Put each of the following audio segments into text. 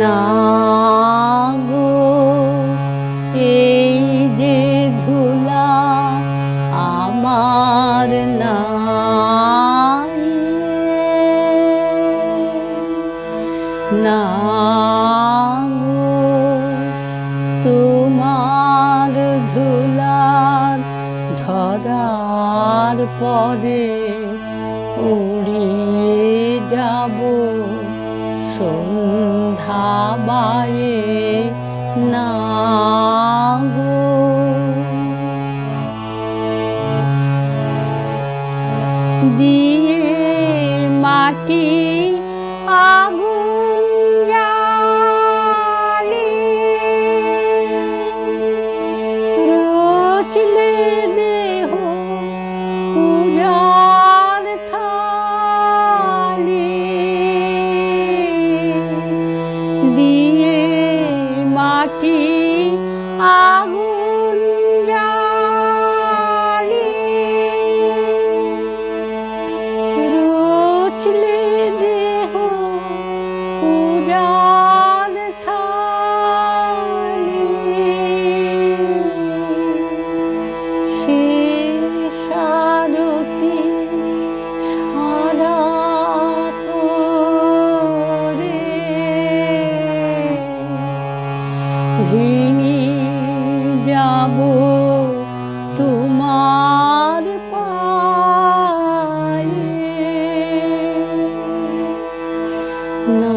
না গো এই যে ধুলা আমার তোমার পরে উড়িয়ে যাব। সন্ধ্যা বায়ে না দিয়ে মাটি আগুন দিয়ে ভেঙে যাব তোমার পায়ে। না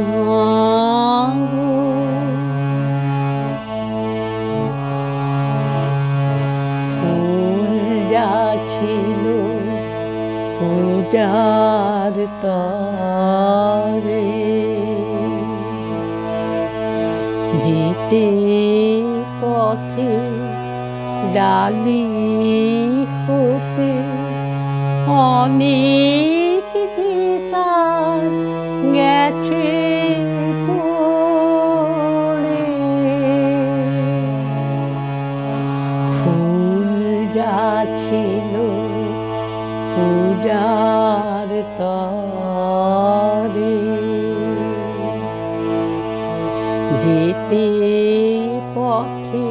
ফুল যা ছিল পূজার তরে যেতে পথে ডালি হতে অনেক যেতার গেছে পড়ে। ফুল যা ছিল পূজার তরে যেতে পথে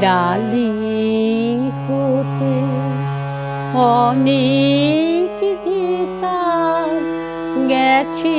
ডালি হতে অনেক গেছে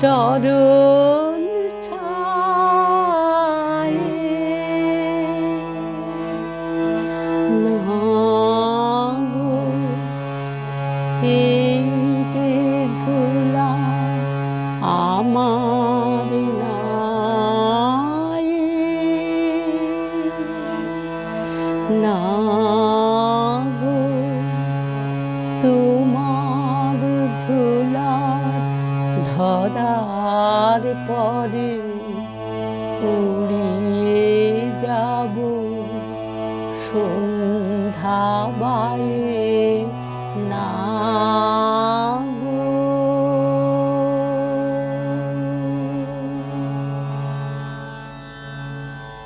চরণ এই ধুলা আমার নাই ধরার পরে উড়িয়ে যাব সন্ধ্যা না